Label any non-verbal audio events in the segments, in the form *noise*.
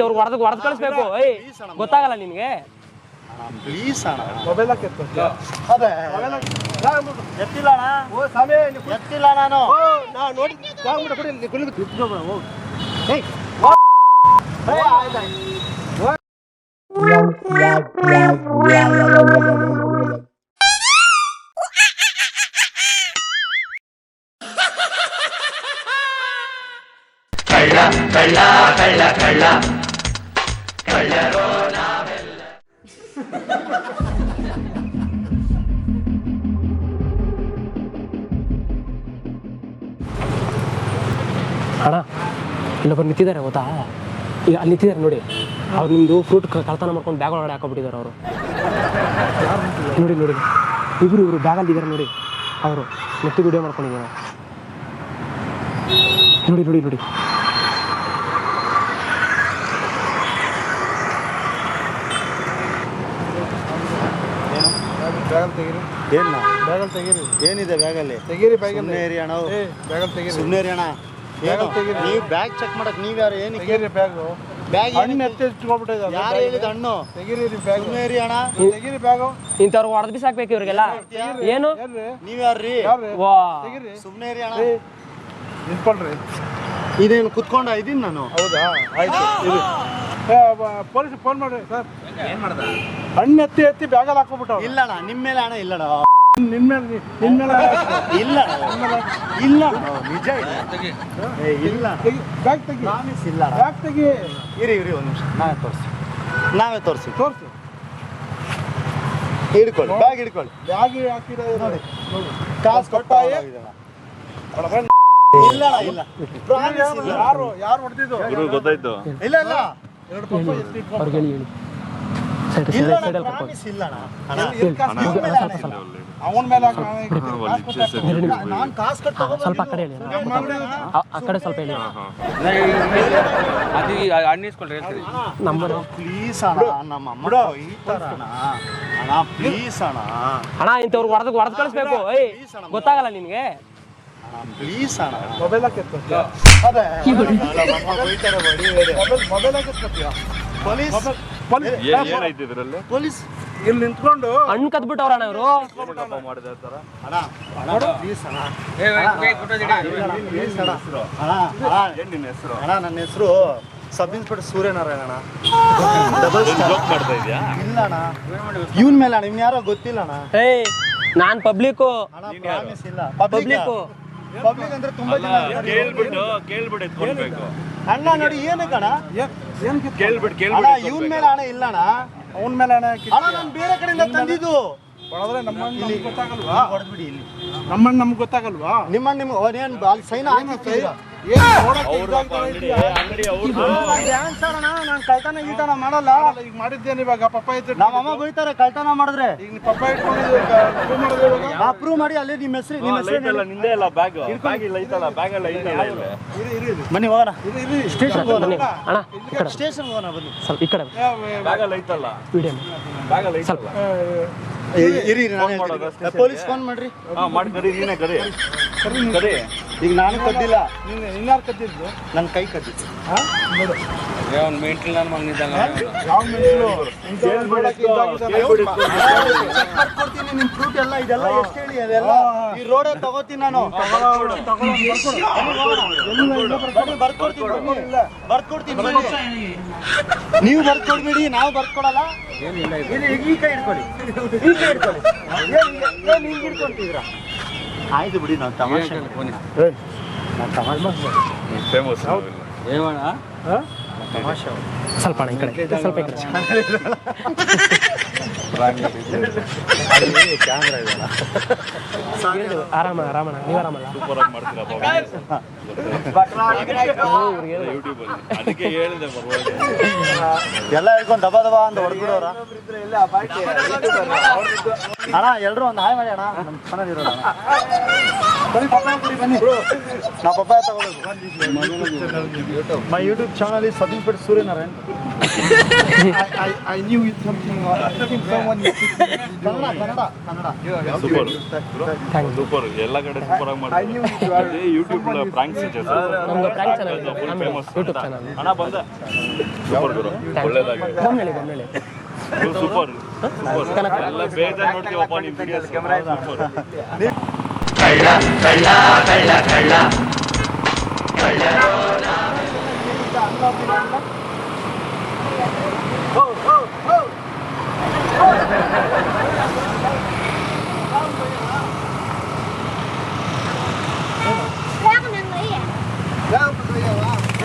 ಇಂಥವ್ರು ಹೊಡೆದ್ ಹೊಡೆದ್ ಕಳಿಸ್ಬೇಕು. ಏಯ್ ಗೊತ್ತಾಗಲ್ಲ ನಿನ್ಗೆ ಪ್ಲೀಸ್ ಅಣ್ಣ. ಮೊಬೈಲ್ ಅದೇ. ಎತ್ತಿಲ್ಲ ಅಣ್ಣ. ಓ ಸ್ವಾಮಿ ಎತ್ತಿಲ್ಲ ನಾನು. ನಾ ನೋಡಿ ತಾಗ್ಬಿಡ ಕೊಡಿ ಇಲ್ಲಿ ಕುಳಿ ಇಟ್ಕೊಬೇಡ ಹೋಗು. ಏಯ್ ಅಣ್ಣ ಇಲ್ಲೊಬ್ಬರು ನಿಂತಿದ್ದಾರೆ ಗೊತ್ತಾ? ಈಗ ಅಲ್ಲಿ ನಿಂತಿದ್ದಾರೆ ನೋಡಿ. ಅವ್ರು ನಿಮ್ಮದು ಫ್ರೂಟ್ ಕಳ್ತನ ಮಾಡ್ಕೊಂಡು ಬ್ಯಾಗ್ ಒಳಗಡೆ ಹಾಕೊಬಿಟ್ಟಿದ್ದಾರೆ ಅವರು. ನೋಡಿ ನೋಡಿ ಇಬ್ಬರು ಇವರು ಬ್ಯಾಗಲ್ಲಿ ಇದ್ದಾರೆ ನೋಡಿ. ಅವರು ನೆಟ್ಟಿ ವಿಡಿಯೋ ಮಾಡ್ಕೊಂಡಿದ್ದಾರೆ. ನೋಡಿ ನೋಡಿ ನೋಡಿ. ತೆಗೀರಿ. ಏನ ಬ್ಯಾಗಲ್ ತೆಗೀರಿ. ಏನಿದೆ ಬ್ಯಾಗಲ್ಲಿ? ತೆಗೀರಿ ಇರಿ ಅಣ್ಣ ಏ ತೆಗೀರಿ. ಸುಮ್ಮನೆ ಅಣ್ಣ. ಬ್ಯಾಗಲ್ಲಿ ತೆಗೀರಿ. ನೀವು ಬ್ಯಾಗ್ ಚೆಕ್ ಮಾಡಕ್ ನೀವ್ ಯಾರು? ಏನು ತೆಗೀರಿ ಬ್ಯಾಗು. ಬ್ಯಾಗ್ ಹಣ್ಣು ಎತ್ತಿ ಇಟ್ಕೊಂಡ್ಬಿಟ್ಟಿದ್ದಾರೆ ಯಾರು ಹೇಳಿದ ಹಣ್ಣು? ತೆಗೀರಿ ರೀ ಬ್ಯಾಗ್. ಸುಮ್ಮನೆ ಇರಿ ಅಣ್ಣ. ತೆಗೀರಿ ಬ್ಯಾಗು. ಇಂಥವ್ರು ಹೊಡೆದ್ ಬಿಸಾಕ್ಬೇಕು ಇವ್ರಿಗೆಲ್ಲ. ಏನು? ನೀವು ಯಾರ್ರಿ? ಯಾರ್ರಿ ವಾ. ತೆಗೀರಿ. ಸುಮ್ಮನೆ ಇರಿ ಅಣ್ಣ. ಏ, ನಿಂತ್ಕೊಳ್ರಿ. ಇದೇನು ಕುತ್ಕೊಂಡ? ಇದೀನಿ ನಾನು. ಹೌದಾ? ಆಯ್ತು. ಪೊಲೀಸ್ ಫೋನ್ ಮಾಡ್ರಿ ಸರ್. ಹಣ್ಣು ಎತ್ತಿ ಎತ್ತಿ ಬ್ಯಾಗಲ್ಲಿ ಹಾಕೊಂಡ್ಬಿಟ್ಟವ್ರು ಇಲ್ಲ ಅಣ್ಣ ನಿಮ್ಮ ಮೇಲೆ ಅಣ್ಣ ಇಲ್ಲ ಅಣ್ಣ ನಿನ್ ಮೇಲೆ ನಿನ್ ಮೇಲೆ ಇಲ್ಲ. ಅಣ್ಣ. ಇಲ್ಲ. ಅಣ್ಣ. ನಿಜ ಇಲ್ಲ. ಏ, ಇಲ್ಲ. ತೆಗಿ ಬ್ಯಾಗ್ ತೆಗಿ. ಪ್ರಾಮಿಸ್ ಇಲ್ಲ ಬ್ಯಾಗ್ ತೆಗಿ. ಇರಿ ಇರಿ ಒಂದು ನಿಮಿಷ. ನಾವೇ ತೋರಿಸಿ ನಾವೇ ತೋರಿಸಿ ತೋರಿಸಿ. ಹಿಡ್ಕೊಳ್ಳಿ ಬ್ಯಾಗ್ ಹಿಡ್ಕೊಳ್ಳಿ. ಬ್ಯಾಗ್ ಹಾಕಿರೋ ನೋಡಿ. ಕಾಸು ಕೊಟ್ಟು ಕೊಟ್ಟಾಯೆ? ಇಲ್ಲ ಅಣ್ಣ, ಇಲ್ಲ ಪ್ರಾಮಿಸ್ ಇಲ್ಲ. ಯಾರು ಯಾರು ಹೊಡೆದಿದ್ದು? ಗೊತ್ತಾಯ್ತು. ಇಲ್ಲ ಇಲ್ಲ. ಅವ್ರಿಗೆ ಹೇಳಿ ಸೈಡ್ ಸೈಡ್ ಸೈಡಲ್ಲಿ ಕರ್ಕೊಂಡು ಸ್ವಲ್ಪ ಆ ಕಡೆ ಹೇಳಿ ಅಣ್ಣ? ಆ- ಆ ಕಡೆ ಸ್ವಲ್ಪ ಹೇಳಿ. ಅದು ಅನ್ನಿಸ್ಕೊಳ್ರಿ ಹೇಳ್ತೀರಿ. ನಂಬರ್ ಪ್ಲೀಸ್ ಅಣ್ಣ ನಮ್ಮ ಅಮ್ಮ ಈ ಥರ ಅಣ್ಣ. ಅಣ್ಣ ಪ್ಲೀಸ್ ಅಣ್ಣ. ಅಣ್ಣ ಇಂಥವ್ರು ಹೊಡೆದ್ ಹೊಡೆದ್ ಕಳಿಸ್ಬೇಕು. ಏಯ್ ಗೊತ್ತಾಗಲ್ಲ ನಿನ್ಗೆ. ಪ್ಲೀಸ್ ಅಣ್ಣ ಮೊಬೈಲ್? ಅದೇ. Mobile police. ಏನಾಯ್ತು ಇದ್ರಲ್ಲಿ? ಪೊಲೀಸ್. ಇಲ್ಲಿ ನಿಂತ್ಕೊಂಡು. ಹಣ್ಣು ಕದ್ಬಿಟ್ಟವ್ರ ಅಣ್ಣ ಇವರು. ಅಣ್ಣ ಅಣ್ಣ ಪ್ಲೀಸ್ ಅಣ್ಣ. ಪ್ಲೀಸ್ ಅಣ್ಣ ಅಣ್ಣ ಅಣ್ಣ. ಏನ್ ನಿನ್ನ ಹೆಸರು? ಅಣ್ಣ ನನ್ನ ಹೆಸರು ಸಬ್ ಇನ್ಸ್ಪೆಕ್ಟರ್ ಸೂರ್ಯನಾರಾಯಣ ಅಣ್ಣ. ಡಬಲ್ ಸ್ಟಾರ್ ಮಾಡ್ತಾ ಇದ್ಯಾ? ಇಲ್ಲ ಅಣ್ಣ. ಇವನ್ ಮೇಲೆ ಅಣ್ಣ ಇವ್ನು ಯಾರೋ ಗೊತ್ತಿಲ್ಲ ಅಣ್ಣ. ಏಯ್ ನಾನ್ ಪಬ್ಲಿಕ್ ಇಲ್ಲ. ಪಬ್ಲಿಕ್ಕು ಪಬ್ಲಿಕ್ ಅಂದ್ರೆ ತುಂಬಾ ಜನ. ಕೇಳ್ಬಿಟ್ಟು ಕೇಳ್ಬಿಟ್ಟು ಎತ್ಕೊಳ್ಬೇಕು. ಅಣ್ಣ ನೋಡಿ ಏನಕ್ಕೆ ಅಣ್ಣ? ಕೇಳ್ಬಿಟ್ಟು ಅಣ್ಣ ಕೇಳ್ಬಿಟ್ಟು ಇವನ್ ಮೇಲೆ ಅಣ್ಣ ಇಲ್ಲ ಅಣ್ಣ. ಅವನ ಮೇಲೆ ಹಣ ಹಾಕಿ ಅಣ್ಣ ನಾನು ಬೇರೆ ಕಡೆಯಿಂದ ತಂದಿದ್ದು. ಹೊಡೆದ್ರೆ ನಮ್ಮ ನಮ್ಗೆ ಗೊತ್ತಾಗಲ್ವಾ? ಹೊಡೆದ್ಬಿಡಿ ಇಲ್ಲಿ. ನಮ್ಮಣ್ಣ ನಮ್ಗೆ ಗೊತ್ತಾಗಲ್ವಾ? ನಿಮ್ಮ ನಿಮ್ಗೆ ಅಲ್ಲಿ ಸೈನ್ ಹಾಕಿದ್ದೀರಾ ನಾನು ಕಳ್ತನ ಗೀಟನ ಮಾಡಲ್ಲ. ಈಗ ಮಾಡಿದ್ದೇನೆ ಇವಾಗ ಪಪ್ಪ ಇತ್ತು ನಮ್ಮ ಅಮ್ಮ ಬೈತಾರೆ ಕಳ್ತನ ಮಾಡಿದ್ರೆ. ಈಗ ಪಪ್ಪಾ ಇಟ್ಕೊಂಡಿದ್ದೀವಿ ಪ್ರೂವ್ ಮಾಡೋದು ಇವಾಗ? ಪ್ರೂವ್ ಮಾಡಿ ಅಲ್ಲಿ ನಿಮ್ಮ ಹೆಸರು ನಿಮ್ಮ ಹೆಸರು ನಿಂದೆ ಅಲ್ಲ ಬ್ಯಾಗ್ ಬ್ಯಾಗ್ ಇಲ್ಲ ಐತಲ್ಲ ಬ್ಯಾಗ್ ಎಲ್ಲ ಇಲ್ಲಿ ಇರಿ ಇರಿ ಇರಿ. ಬನ್ನಿ ಹೋಗೋಣ. ಸ್ಟೇಷನ್ ಹೋಗೋಣ ಅಣ್ಣ ಸ್ಟೇಷನ್ ಹೋಗೋಣ ಬನ್ನಿ. ಸ್ವಲ್ಪ ಈ ಕಡೆ ಬ್ಯಾಗ್ ಎಲ್ಲ ಐತಲ್ಲ ವಿಡಿಯೋ ಬ್ಯಾಗ್ ಎಲ್ಲ ಐತಲ್ಲ ಇರಿ. ಪೊಲೀಸ್ ಫೋನ್ ಮಾಡ್ರಿ. ಹಾ ಮಾಡಿ ಕರಿ ನೀನೇ ಕರಿ. ಕರಿ. ಈಗ ನಾನು ಕದ್ದಿಲ್ಲ. ನೀನು ಇನ್ಯಾರು ಕದ್ದಿದ್ದು? ನನ್ನ ಕೈ ಕದ್ದಿತ್ತು. ಹಾ? ನೋಡು ಮೆಂಟಲ್ ನಾನು ನನ್ನ ಮಗನಿದ್ದಂಗ ಯಾವ ಮಾಡ್ಕೊಡ್ತೀನಿ ನಿಮ್ ಫ್ರೂಟ್ ಎಲ್ಲ ಇದೆಲ್ಲ ಎಷ್ಟು ಹೇಳಿ ಅದೆಲ್ಲ? ಈ ರೋಡೇ ತಗೋತೀನಿ ನಾನು. ಬರ್ಕೊಡ್ತೀನಿ ಬನ್ನಿ. ಬರ್ಕೊಡ್ತೀನಿ ನೀವು ಬರ್ಕೊಡ್ಬೇಡಿ ನಾವು ಬರ್ಕೊಡಲ್ಲ. ಏನಿಲ್ಲ ಈ ಕೈ ಹಿಡ್ಕೊಳ್ಳಿ. ಈ ಕೈ ಹಿಡ್ಕೊಳ್ಳಿ. ಏನು ಏನು ಹಿಂಗ್ ಹಿಡ್ಕೊಂತಿದ್ರ ಆಯ್ತು ಬಿಡಿ ನಾವು ತಮಾಷೆ ನಾನು ತಮಾಷೆ ಮಾಡ್ತೀನಿ. ಫೇಮಸ್ ಹಾ? ತಮಾಷೆ ಸ್ವಲ್ಪ ಅಣ್ಣ ಈ ಕಡೆ ಸ್ವಲ್ಪ ಈ ಕಡೆ. *laughs* ಕ್ಯಾಮ್ರಾ ಇದೆಯಲ್ಲ ಆರಾಮ ಆರಾಮಣ್ಣ ನೀವು ಆರಾಮಲ್ಲ ಸೂಪರ್ ಆಗಿ ಮಾಡ್ತೀರಪ್ಪ ಯೂಟ್ಯೂಬ್ ಅಲ್ಲಿ ಅದಕ್ಕೆ ಹೇಳಿದೆ ಪರವಾಗಿ ಎಲ್ಲ ಹೇಳ್ಕೊಂಡು ದಬ ದಬ ಅಂತ ಹೊಡ್ಬಿಡೋರ ಅಣ್ಣ ಎಲ್ರು ಒಂದು ಹಾಯ್ ಮಾಡಿ ಅಣ್ಣ ನಮ್ಮ ಚಾನಲ್ ಇರೋಣ ಬನ್ನಿ ಪಪ್ಪಾಯ ಕೊಡಿ ಬನ್ನಿ ನಾವು ಪಪ್ಪಾಯ ತಗೋಬೇಕು my YouTube channel is Satish plate Suryanarayan I, I knew it something. I think someone is Kannada Kannada Kannada super super ಎಲ್ಲ ಕಡೆ ಸೂಪರ್ ಆಗಿ I knew you are YouTube pranks ನಮ್ದು prank channel ಇದೆ. ಫುಲ್ ಆಮೇಲೆ famous YouTube channel. ಹಣ ಬಂದ. Super ಗುರು. ಒಳ್ಳೇದಾಗಿ. ಬೊಮ್ಮನಳ್ಳಿ ಬೊಮ್ಮನಳ್ಳಿ ಸೂಪರ್ ಸೂಪರ್ ಎಲ್ಲ ಬೇಜಾರ್ ನೋಡ್ತೀವಪ್ಪ ನಿಮ್ ವಿಡಿಯೋಸ್ ಸೂಪರ್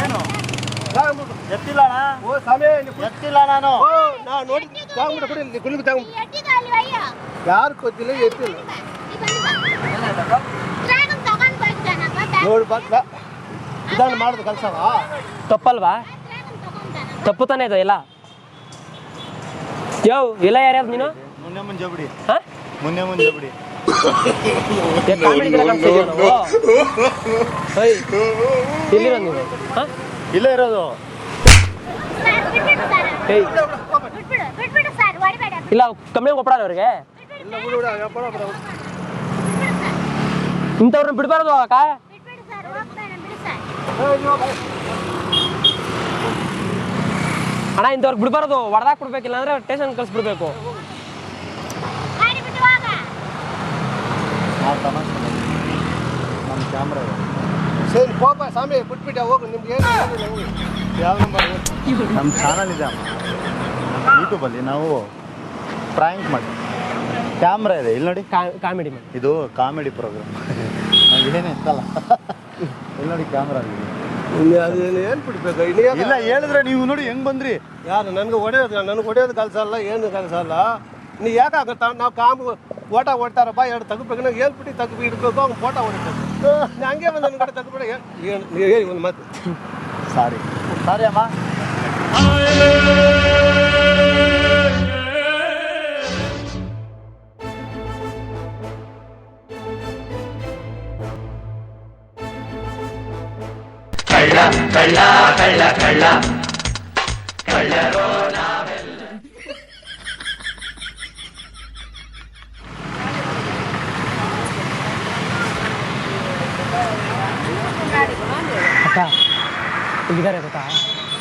ಏನು ಎತ್ತಿಲ್ಲ ಅಣ್ಣ ಓ ಸ್ವಾಮಿ ಎತ್ತಿಲ್ಲ ನಾನು. ನಾ ನೋಡಿ ತಗೊಂಬಿಟ್ಟು ಕೊಡಿ ಇಲ್ಲಿ ಗುಳಿಗೆ ತಗೊಂಬಿಟ್ಟು ಯಾರು ಗೊತ್ತಿಲ್ಲ ಎತ್ತಿಲ್ಲ. ನೋಡಿ ಬಾ ಇದನ್ನು ಮಾಡೋದು ಕೆಲಸವಾ? ತಪ್ಪಲ್ವಾ? ತಪ್ಪು ತಾನೇ ಇದೆ ಎಲ್ಲ? ಯೋ ಇಲ್ಲ ಯಾರ್ಯಾವ್ದು ನೀನು? ಮುನ್ನೆ ಮುಂಜೆ ಬಿಡಿ. ಹಾ? ಮುನ್ನೆ ಮುಂಜೆ ಬಿಡಿ. ನೀವು ಹಾ? ಇಲ್ಲೇ ಇರೋದು ಏಯ್ ಬಿಟ್ಬಿಡು ಬಿಟ್ಬಿಡು ಸರ್ ಹೊಡಿಬೇಡ ಇಲ್ಲ ಕಮ್ಮಿ ಕೊಪ್ಪಡ ಅವ್ರಿಗೆ. ಇಂಥವ್ರನ್ನ ಬಿಡಬಾರ್ದು ಅಕ್ಕ. ಬಿಟ್ಬಿಡು ಸರ್ ಹೋಗ್ತಾನೆ ಬಿಡು ಸರ್ ಅಣ್ಣ ಇಂಥವ್ರಿಗೆ ಬಿಡಬಾರ್ದು. ಹೊಡೆದಾಕ್ ಬಿಡ್ಬೇಕಿಲ್ಲ ಅಂದ್ರೆ ಸ್ಟೇಷನ್ ಕಳಿಸ್ಬಿಡ್ಬೇಕು. ಗಾಡಿ ಬಿಟ್ಟು ಹೋಗ. ನಾವು ತಮಾಷೆ ನಮ್ಮ ಕ್ಯಾಮ್ರಾ ಸರಿ ಕೋಪ ಸ್ವಾಮಿ ಬಿಟ್ಬಿಟ್ಟೆ ಹೋಗು ನಿಮ್ಗೆ ಏನು ಏನಿಲ್ಲ ಹೋಗಿ. ಯಾವ ನಂಬರ್ ನಮ್ಮ ಚಾನಲ್ ಇದೆ ಅಮ್ಮ. ಯೂಟ್ಯೂಬಲ್ಲಿ ನಾವು ಪ್ರ್ಯಾಂಕ್ ಮಾಡಿ ಕ್ಯಾಮ್ರಾ ಇದೆ ಇಲ್ಲಿ ನೋಡಿ. ಕಾಮಿಡಿ ಮಾಡಿ ಇದು ಕಾಮಿಡಿ ಪ್ರೋಗ್ರಾಮ್ ಏನೇ ಇತ್ತಲ್ಲ. ಇಲ್ಲಿ ನೋಡಿ ಕ್ಯಾಮ್ರಾ ಇಲ್ಲ ಹೇಳಿದ್ರೆ ನೀವು ನೋಡಿ ಹೆಂಗ್ ಬಂದ್ರಿ? ಯಾರು? ನನ್ಗೆ ಹೊಡೆಯೋದು ನನ್ಗೆ ಹೊಡೆಯೋದು ಕೆಲಸ ಅಲ್ಲ ಏನು ಕೆಲಸ ಅಲ್ಲ. ನೀ ಯಾಕಾಗತ್ತ ನಾವು ಕಾಮ್ ಓಟ ಓಡ್ತಾರಪ್ಪ ಎರಡು ತಗಬೇಕು ನಂಗೆ ಹೇಳ್ಬಿಟ್ಟು ತೆಗ್ದು ಇಡ್ಬೇಕು ಅವ್ನು ಫೋಟೋ ಹೊಡಿಬೇಕು. ನೀ ಹಂಗೆ ಬಂದು ನನ್ನ ಕಡೆ ತೆಗ್ಬಿಡ ಏನು ಒಂದು ಮಾತು. ಸಾರಿ ಸಾರಿ ಅಮ್ಮ ಅಕ್ಕ ಇಲ್ಲಿದ್ದಾರೆ ಗೊತ್ತಾ?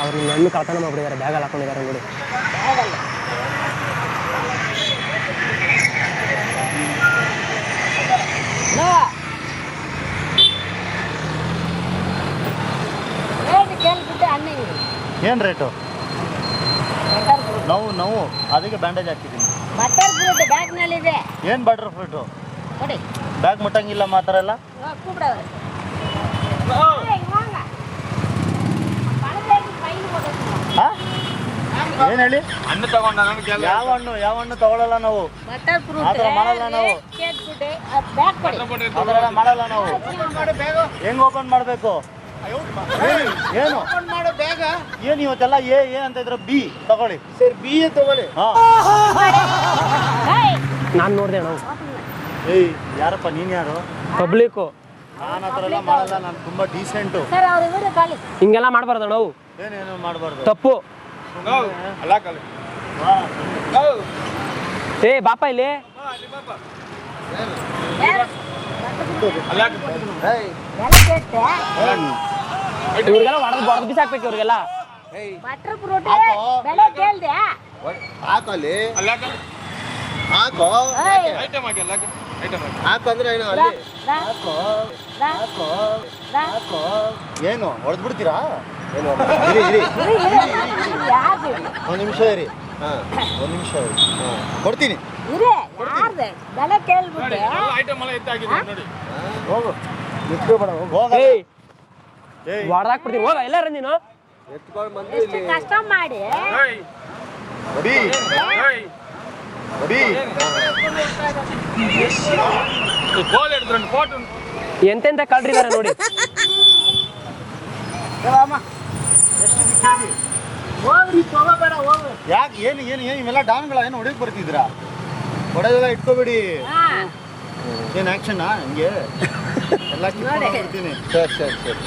ಅವ್ರು ನಿಮ್ಮ ಹಣ್ಣು ಕಳತನ ಮಾಡ್ಬಿಟ್ಟಿದ್ದಾರೆ ಬ್ಯಾಗಲ್ಲಿ ಹಾಕೊಂಡಿದ್ದಾರೆ ನೋಡಿ. ಏನ್ ರೇಟು? ನೋವು ನೋವು ಅದಕ್ಕೆ ಬ್ಯಾಂಡೇಜ್ ಹಾಕಿದ್ದೀನಿ ಬಟರ್ ಫ್ರೂಟ್ ಬ್ಯಾಗ್ನಲ್ಲಿದೆ. ಏನು ಬಟರ್ ಫ್ರೂಟು ಬ್ಯಾಗ್ ಮುಟ್ಟಂಗಿಲ್ಲ ಮಾತ್ರ ಎಲ್ಲ ಕೂಬಿಡವ್ರೆ ಹಾಂ ಏನು ಹೇಳಿ? ಹಣ್ಣು ತಗೊಂಡ ಯಾವ ಹಣ್ಣು? ಯಾವ ಹಣ್ಣು ತಗೊಳ್ಳಲ್ಲ ನಾವು. ಮಾಡಲ್ಲ ನಾವು. ಮಾಡಲ್ಲ ನಾವು. ಹೆಂಗ್ ಓಪನ್ ಮಾಡಬೇಕು? ಏನು? ಏನು? ಇವತ್ತೆಲ್ಲ ಎ ಎ ಅಂತ ಇದ್ರೆ ಬಿ? ತಗೊಳ್ಳಿ. ಸರಿ ಬಿ ಎ ತಗೊಳ್ಳಿ. ನಾನ್ ನೋಡಿದೆ ನಾವು ಏಯ್ ಯಾರಪ್ಪ ನೀನ್ ಯಾರು? ಪಬ್ಲಿಕ್ಕು. ನಾನು ಆ ಥರ ಎಲ್ಲ ಮಾಡಲ್ಲ ನಾನು ತುಂಬಾ ಡೀಸೆಂಟು ಹಿಂಗೆಲ್ಲ ಮಾಡಬಾರ್ದು ನಾವು ಏನೇನು ಮಾಡಬಾರ್ದು? ತಪ್ಪು. ಏ ಬಾಪ ಇಲ್ಲಿ? ಯಾರು? ಏಯ್ ಬೆಲೆ ಕೆಟ್ಟೆ? ಇವ್ರಿಗೆಲ್ಲ ಹೊಡೆದು ಹೊಡೆದು ಬಿಸಾಕ್ಬೇಕು ಇವ್ರಿಗೆಲ್ಲ. ಬಟರ್ ಹಾಕೋ. ಬೆಲೆ ಕೇಳ್ದೆ? ಹಾಕಲ್ಲಿ ಹಾಕೋ ಏನು ರಾ, ಅಲ್ಲಿ ರಾ, ಅಲ್ಲಿ ಹಾಕೋ. ಏನು ಹಾಕೋ. ಬಿಡ್ತೀರಾ ಏನು ಇರಿ, ಇರಿ, ಇರಿ? ಒಂದು ನಿಮಿಷ ಇರಿ. ಹಾಂ. ಒಂದು ನಿಮಿಷ ಇರಿ. ಕೊಡ್ತೀನಿ. ಇರಿ, ಯಾರ್ದು? ಬೆಲೆ ಕೇಳ್ಬಿಟ್ಟೆ. ಹೋಗು. ನಿಂತ್ಕೋಬೇಡ ಹೋಗು. ಹೋಗ. ಏಯ್. ಏಯ್. ಹೊಡೆದಾಕ್ಬಿಡ್ತೀನಿ ಹೋಗ ಎಲ್ಲಾರ ನೀನು? ಎತ್ಕೊಂಡು ಬಂದು ಎಷ್ಟು ಕಷ್ಟ ಮಾಡಿ. ಹೊಡಿ ಹೊಡಿ ಎಂತೆಂತ ಕಳ್ರಿ ನೋಡಿ. ಯಾಕೆ ಏನು ಏನು ಏನು ಇವೆಲ್ಲ ಡಾನ್ಗಳ? ಏನು ಹೊಡಿಯಕ್ ಬರ್ತಿದ್ದೀರಾ? ಹೊಡೆದೆಲ್ಲ ಇಟ್ಕೋಬೇಡಿ. ಏನು ಆ್ಯಕ್ಷನ್ನಾ ಹಂಗೆ? ಎಲ್ಲ ಹೋಗ್ಬಿಡ್ತೀನಿ ಸರಿ ಸರಿ ಸರಿ.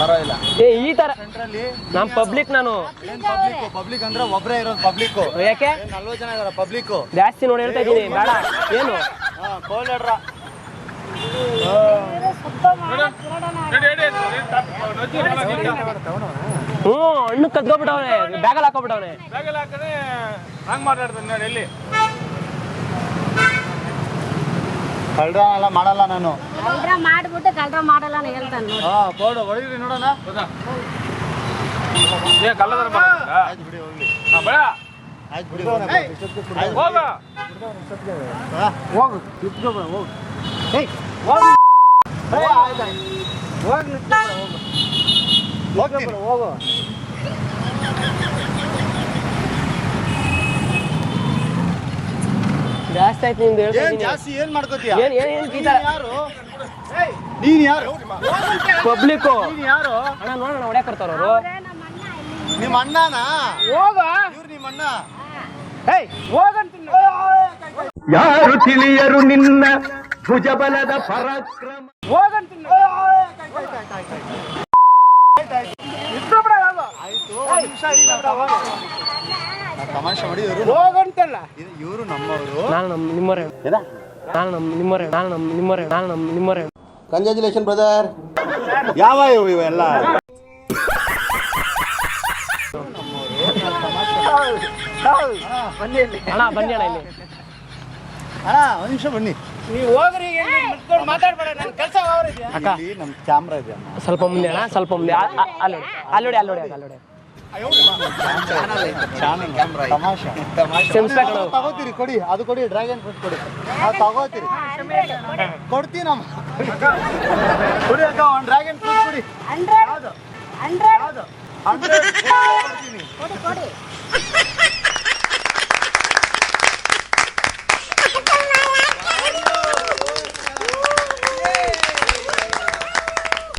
ಪರವಾಗಿಲ್ಲ. ಏ ಈ ತರ ಸೆಂಟ್ರಲ್ಲಿ ನಾನ್ ಪಬ್ಲಿಕ್ ನಾನು. ಏನು ಪಬ್ಲಿಕ್ ಪಬ್ಲಿಕ್ ಅಂದ್ರೆ ಒಬ್ಬರೇ ಇರೋದು ಪಬ್ಲಿಕ್ ಯಾಕೆ? ನಲ್ವತ್ತು ಜನ ಇದಾರೆ ಪಬ್ಲಿಕ್ ಜಾಸ್ತಿ ನೋಡಿ ಹೇಳ್ತಾ ಇದ್ದೀನಿ. ಬೇಡ. ಏನು? ಹಾ ಕೋಲ್ಡ್ರ ಹ್ಞೂ ಹಣ್ಣು ಕದ್ಕೊಬಿಟ್ಟವನೆ ಬ್ಯಾಗಲ್ಲಿ ಹಾಕೋಬಿಟ್ಟವನೆ. ಹಂಗ್ ಮಾತಾಡ್ತಾನೆ ಎಲ್ಲಿ? ಕಳ್ರ ಎಲ್ಲ ಮಾಡಲ್ಲ ನಾನು. ಕಳ್ರ ಮಾಡ್ಬಿಟ್ಟು ಕಳ್ರ ಮಾಡಲ್ಲ ಅಂತ ಹೇಳ್ತಾನೆ ನೋಡಿ. ಹಾ ಬೋರ್ಡ್ ನೋಡೋಣ. ಏ ಕಳ್ಳದನ ಬರೋದಾ? ಆಯ್ತು ಬಿಡಿ ಹೋಗ್ಲಿ. ಹಾ, ಬೇಡ. ಆಯ್ತು ಬಿಡಿ ಹೋಗ್ಲಿ. ಆಯ್ತು ಹೋಗ ಹಾ, ಹೋಗು. ಹೋಗು. ಏಯ್ ಹೋಗು. ಹೋಗು. ಹೋಗ್ತೀನಿ. ಹೋಗು ಜಾಸ್ತಿ ಆಯ್ತು ನಿಮ್ದು ಹೇಳ್ತಾ ಏನ್ ಇದ್ದೀನಿ ಜಾಸ್ತಿ ಏನ್ ಮಾಡ್ಕೋತೀಯ? ಏನ್ ಏನ್ ಯಾರು? ನೀನ್ ಯಾರು? ಪಬ್ಲಿಕ್ಕು. ನೀನ್ ಯಾರು? ಅಣ್ಣ ನೋಡೋಣ ಹೊಡ್ಯಾಕ್ ಬರ್ತಾರ ಅವರು. ನಮ್ಮ ಅಣ್ಣ ನಿಮ್ಮ ಅಣ್ಣನಾ? ಹೋಗ. ಇವ್ರು ನಿಮ್ಮ ಅಣ್ಣ? ಏಯ್ ಹೋಗಂತೀನಿ ಯಾರು ತಿಳಿಯರು ನಿನ್ನ ಭುಜಬಲದ ಪರಾಕ್ರಮ? ತಮಾಷೆ- ಮಾಡಿ ಇವರು ಹೋಗಂತಲ್ಲ ಇವರು ನಮ್ಮವರು ನಾನು ನಮ್ಮ ನಿಮ್ಮರೇ ನಾನು ನಮ್ಮ ನಿಮ್ಮರೇ ನಾನು ನಮ್ಮ ನಿಮ್ಮರೇ ನಾನು ನಮ್ಮ ನಿಮ್ಮರೇ ಕಂಗ್ರ್ಯಾಚುಲೇಷನ್ ಬ್ರದರ್ ಯಾವ ಇವು ಇವೆಲ್ಲ ಅಣ್ಣ ಬನ್ನಿ ಅಣ್ಣ ಇಲ್ಲಿ ಅಣ್ಣ ಒಂದು ನಿಮಿಷ ಬನ್ನಿ ನೀವು ಹೋಗ್ರಿ ಮಾತಾಡ್ಬೇಡ ನನ್ನ ಕೆಲಸ ಅಕ್ಕ ಇಲ್ಲಿ ನಮ್ ಕ್ಯಾಮ್ರಾ ಇದೆ ಸ್ವಲ್ಪ ಮುಂದೆ ಅಣ್ಣ ಸ್ವಲ್ಪ ಮುಂದೆ. ಅಲ್ಲೋಡಿ ಅಲ್ಲೋಡಿ ಅಲ್ಲೋಡಿ ಅಲ್ಲೋಡಿ. ತಗೋತೀರಿ ಕೊಡಿ. ಅದು ಕೊಡಿ ಡ್ರ್ಯಾಗನ್ ಫ್ರೂಟ್ ಕೊಡಿ. ಅದು ತಗೋತೀರಿ. ಕೊಡ್ತೀನಿ ನಮ್ಮ ಕೊಡಿ ಅಕ್ಕ ಒಂದು ಡ್ರ್ಯಾಗನ್ ಫ್ರೂಟ್ ಕೊಡಿ. ಹಂಡ್ರೆಡ್. ಅಂದ್ರೆ ಹಂಡ್ರೆಡ್. ಕೊಡಿ ಕೊಡಿ.